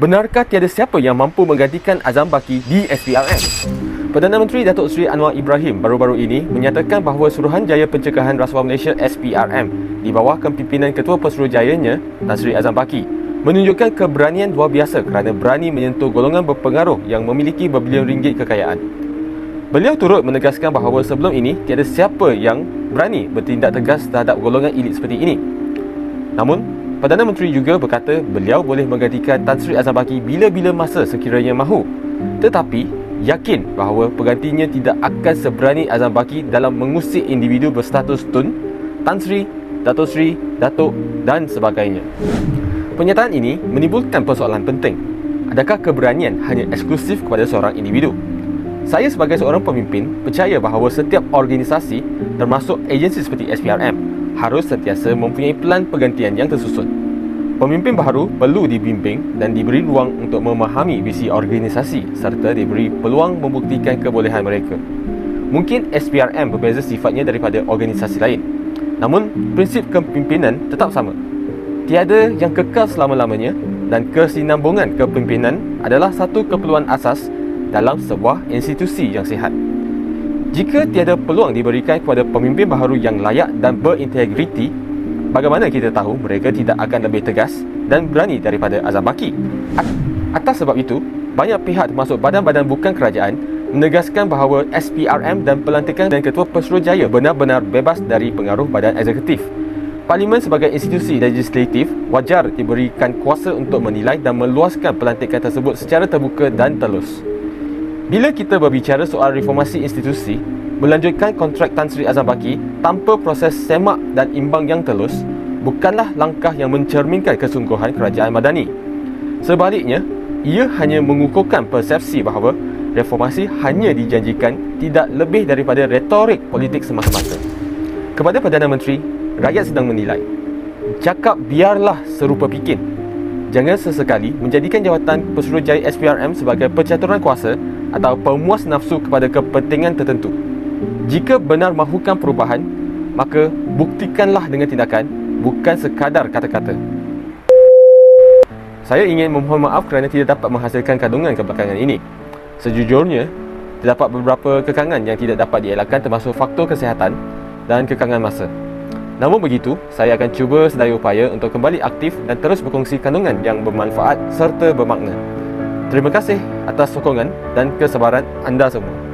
Benarkah tiada siapa yang mampu menggantikan Azam Baki di SPRM? Perdana Menteri Datuk Seri Anwar Ibrahim baru-baru ini menyatakan bahawa Suruhanjaya Pencegahan Rasuah Malaysia SPRM di bawah kepimpinan Ketua Pesuruhjayanya Tan Sri Azam Baki menunjukkan keberanian luar biasa kerana berani menyentuh golongan berpengaruh yang memiliki berbilion ringgit kekayaan. Beliau turut menegaskan bahawa sebelum ini tiada siapa yang berani bertindak tegas terhadap golongan elit seperti ini. Namun, Perdana Menteri juga berkata beliau boleh menggantikan Tan Sri Azam Baki bila-bila masa sekiranya mahu. Tetapi, yakin bahawa penggantinya tidak akan seberani Azam Baki dalam mengusik individu berstatus Tun, Tan Sri, Datuk Sri, Datuk dan sebagainya. Pernyataan ini menimbulkan persoalan penting. Adakah keberanian hanya eksklusif kepada seorang individu? Saya sebagai seorang pemimpin percaya bahawa setiap organisasi termasuk agensi seperti SPRM harus sentiasa mempunyai pelan pergantian yang tersusun. Pemimpin baharu perlu dibimbing dan diberi ruang untuk memahami visi organisasi serta diberi peluang membuktikan kebolehan mereka. Mungkin SPRM berbeza sifatnya daripada organisasi lain. Namun, prinsip kepimpinan tetap sama. Tiada yang kekal selama-lamanya dan kesinambungan kepimpinan adalah satu keperluan asas dalam sebuah institusi yang sihat. Jika tiada peluang diberikan kepada pemimpin baharu yang layak dan berintegriti, bagaimana kita tahu mereka tidak akan lebih tegas dan berani daripada Azam Baki? Atas sebab itu, banyak pihak termasuk badan-badan bukan kerajaan menegaskan bahawa SPRM dan pelantikan dan Ketua Pesuruhjaya benar-benar bebas dari pengaruh badan eksekutif. Parlimen sebagai institusi legislatif wajar diberikan kuasa untuk menilai dan meluaskan pelantikan tersebut secara terbuka dan telus. Bila kita berbicara soal reformasi institusi, melanjutkan kontrak Tan Sri Azam Baki tanpa proses semak dan imbang yang telus bukanlah langkah yang mencerminkan kesungguhan kerajaan madani. Sebaliknya, ia hanya mengukuhkan persepsi bahawa reformasi hanya dijanjikan tidak lebih daripada retorik politik semata-mata. Kepada Perdana Menteri, rakyat sedang menilai. Cakap biarlah serupa bikin. Jangan sesekali menjadikan jawatan Pesuruhjaya SPRM sebagai percaturan kuasa atau pemuas nafsu kepada kepentingan tertentu. Jika benar mahukan perubahan, maka buktikanlah dengan tindakan, bukan sekadar kata-kata. Saya ingin memohon maaf kerana tidak dapat menghasilkan kandungan kebelakangan ini. Sejujurnya, terdapat beberapa kekangan yang tidak dapat dielakkan termasuk faktor kesihatan dan kekangan masa. Namun begitu, saya akan cuba sedaya upaya untuk kembali aktif dan terus berkongsi kandungan yang bermanfaat serta bermakna. Terima kasih atas sokongan dan kesabaran anda semua.